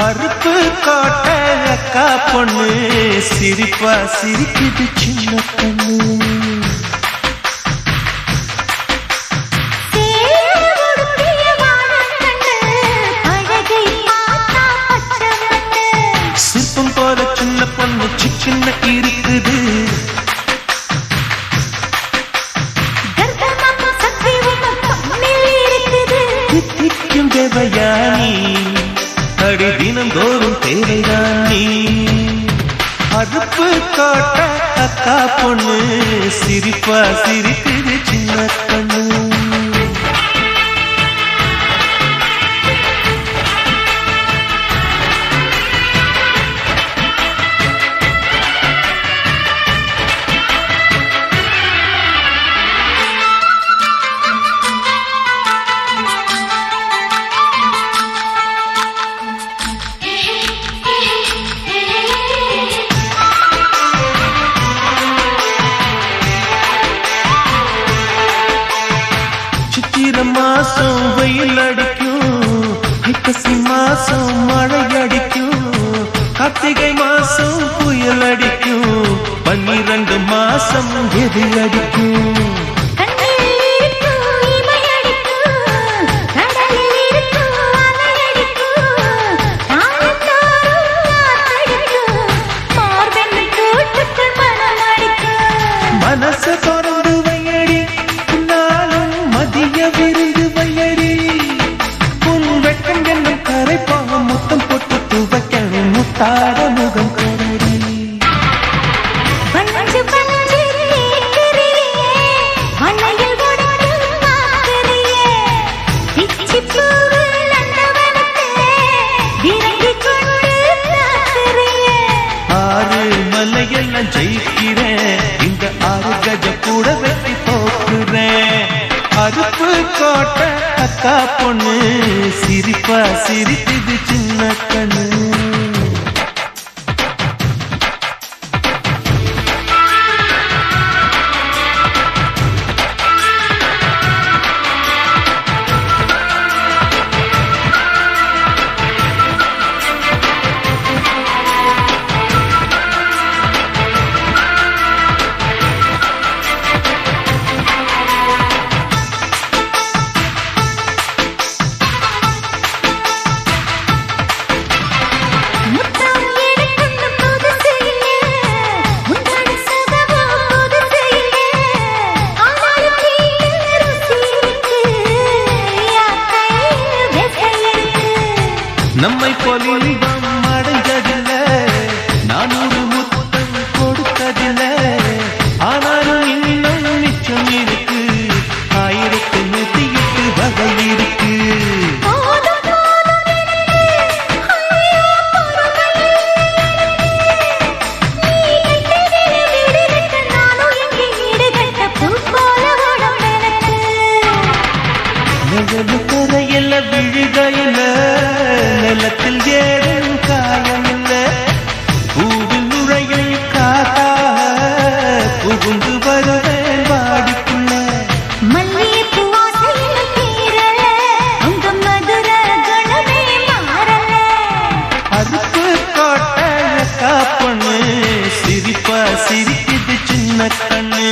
அறுப்பு காட்ட அக்கா பொண்ணு சிரிப்பா சிரிக்குது சின்ன பொண்ணு தினந்தோறும் தேவைதான்? நீ அறுப்பு காட்ட அக்கா பொண்ணு சிரிப்பா சிரிக்குது சின்ன கண்ணு. ஐப்பசி மாசம் மழை அடிக்கும் கார்த்திகை மாசம் புயல் அடிக்கும் பன்னிரண்டு மாசம் எது அடிக்கும் ஜெயிக்கிறேன் இந்த ஆறு கஜ கூட வெட்டி போக்குறேன் அறுப்பு கோட்டை அக்கா பொண்ணு சிரிப்பா சிரிக்குது சின்ன கண்ணு. நம்மை பொலிபம் அடைந்ததில்லை. நான் ஒரு முத்தம் கொடுத்ததில்லை. ஆனால் நிழலு கரையில விழுகையில நிலத்தில் ஏறும் காயமில்ல பூவில் நுழையும் காத்தா புகுந்து வருவேன் வாடிக்குள்ள. அதுக்கு கோட்டை பொண்ணு சிரிப்பா சிரிக்குது சின்ன கண்ணு.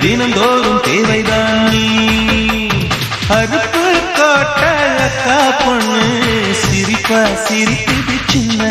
தினந்தோறும் தேவைதான். நீ அறுப்பு காட்ட பொண்ணு சிரிப்பா சிரிக்குது சின்ன